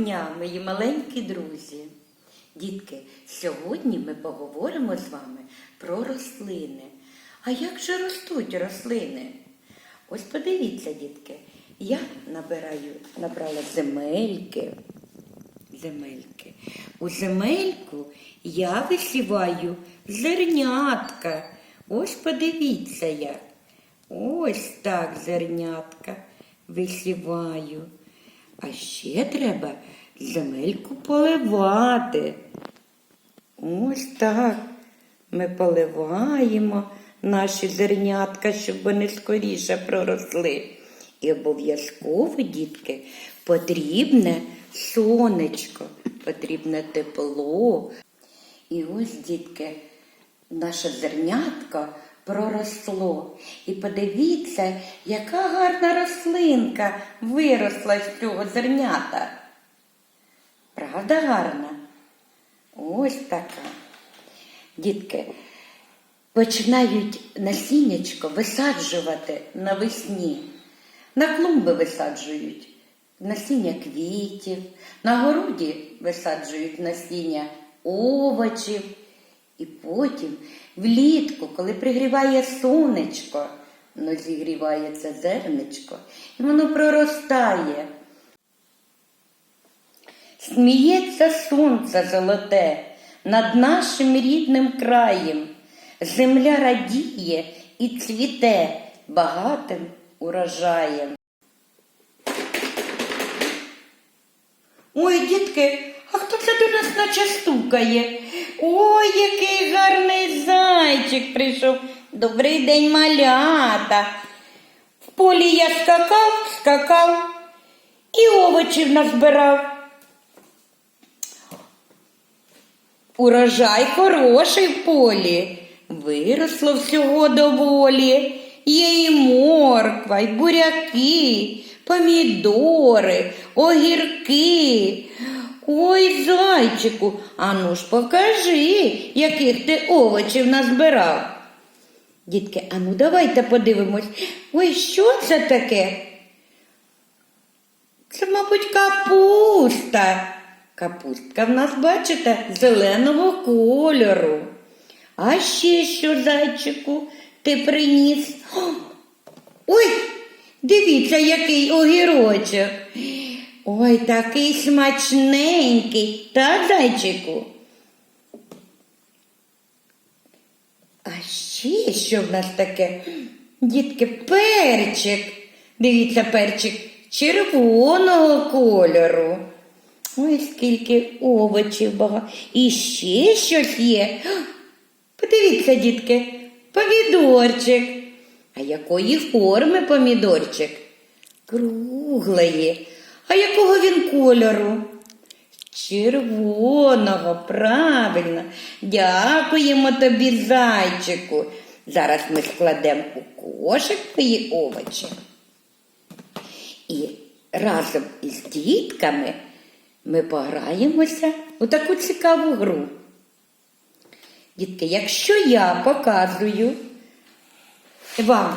дня, мої маленькі друзі. Дітки, сьогодні ми поговоримо з вами про рослини. А як же ростуть рослини? Ось подивіться, дітки, я набираю, набрала земельки. Земельки. У земельку я висіваю зернятка. Ось подивіться як. Ось так зернятка висіваю. А ще треба земельку поливати. Ось так. Ми поливаємо наші зернятка, щоб вони скоріше проросли. І обов'язково, дітки, потрібне сонечко, потрібне тепло. І ось, дітки, наше зернятко проросло. І подивіться, яка гарна рослинка виросла з цього зернята. Правда гарна? Ось така. Дітки, починають насіннячко висаджувати навесні. На клумби висаджують насіння квітів, на городі висаджують насіння овочів. І потім влітку, коли пригріває сонечко, воно зігрівається зерничко, і воно проростає. Сміється сонце золоте над нашим рідним краєм. Земля радіє і цвіте багатим урожаєм. Ой, дітки, а хто це до нас наче стукає? Ой, який гарний зайчик прийшов. Добрий день, малята. В полі я скакав, скакав і овочів назбирав. Урожай хороший в полі, виросло всього доволі. Є і морква, і буряки, помідори, огірки. Ой, зайчику, ану ж покажи, яких ти овочів назбирав. Дітки, ану давайте подивимось. Ой, що це таке? Це, мабуть, капуста. Капустка в нас, бачите, зеленого кольору. А ще що, зайчику, ти приніс? Ой, дивіться, який огірочок. Ой, такий смачненький, так, зайчику? А ще що в нас таке? Дітки, перчик. Дивіться, перчик червоного кольору. Ой, скільки овочів багато. І ще щось є. Подивіться, дітки, помідорчик. А якої форми помідорчик? Круглої. А якого він кольору? Червоного, правильно. Дякуємо тобі, зайчику. Зараз ми складемо у кошик твої овочі. І разом із дітками ми пограємося у таку цікаву гру. Дітки, якщо я показую вам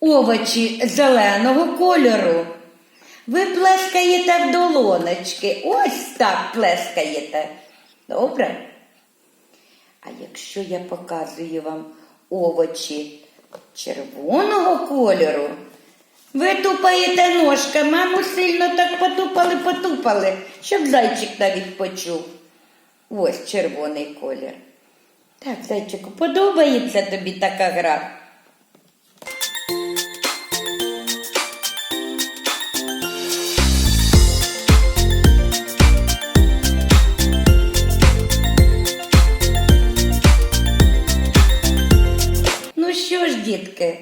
овочі зеленого кольору, ви плескаєте в долоночки. Ось так плескаєте. Добре? А якщо я показую вам овочі червоного кольору, ви тупаєте ножками, а ми сильно так потупали, потупали, щоб зайчик навіть почув. Ось червоний колір. Так, зайчику, подобається тобі така гра? Дітки,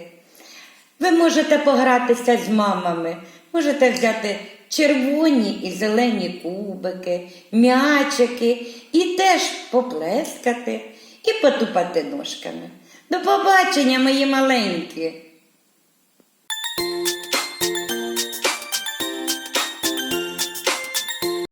ви можете погратися з мамами, можете взяти червоні і зелені кубики, м'ячики і теж поплескати і потупати ножками. До побачення, мої маленькі!